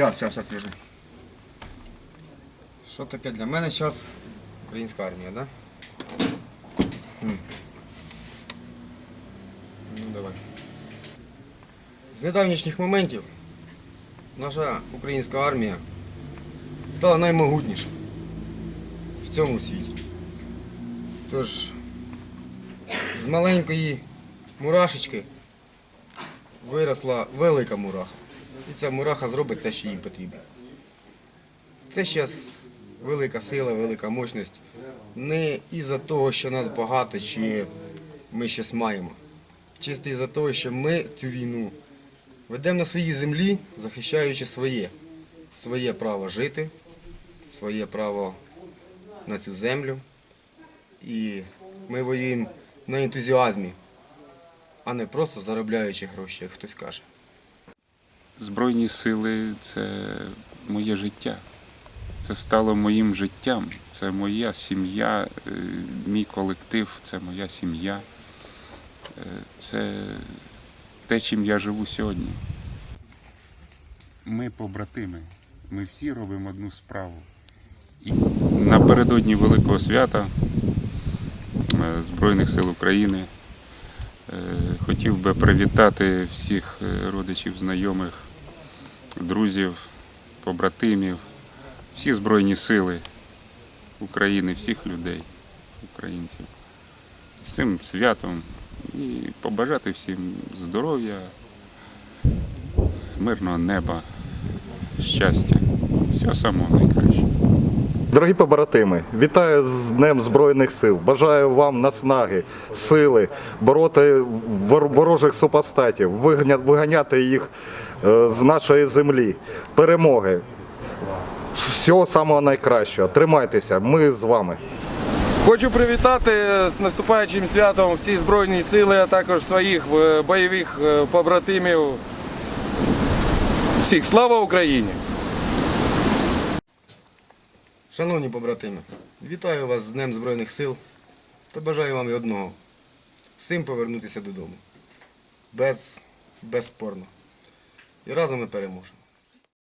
Щас, щас, щас вижу. Що таке для мене зараз українська армія, да? Ну давай. З недавнішніх моментів наша українська армія стала наймогутніша в цьому світі. Тож з маленької мурашечки виросла велика мураха. І ця мураха зробить те, що їй потрібно. Це зараз велика сила, велика мощність. Не із-за того, що нас багато, чи ми щось маємо. Чисто із-за того, що ми цю війну ведемо на своїй землі, захищаючи своє. Своє право жити, своє право на цю землю. І ми воюємо на ентузіазмі, а не просто заробляючи гроші, як хтось каже. Збройні сили це моє життя. Це стало моїм життям. Це моя сім'я, е, мій колектив, це моя сім'я. Е, Це те, чим я живу сьогодні. Ми побратими. Ми всі робимо одну справу. І напередодні Великого свята е, Збройних сил України хотів би привітати всіх е, родичів, знайомих, друзів, побратимів, всі Збройні сили України, всіх людей, українців. Цим святом і побажати всім здоров'я, мирного неба, щастя, всього самого найкращого. Дорогі побратими, вітаю з Днем Збройних сил. Бажаю вам наснаги, сили, бороти ворожих супостатів, виганяти їх е, з нашої землі, перемоги. Всього самого найкращого. Тримайтеся, ми з вами. Хочу привітати з наступаючим святом всі Збройні сили, а також своїх е, бойових е, побратимів. Всіх слава Україні! Шановні побратими, вітаю вас з Днем Збройних сил та бажаю вам і одного. Всім повернутися додому. Без, безспорно. І разом ми переможемо.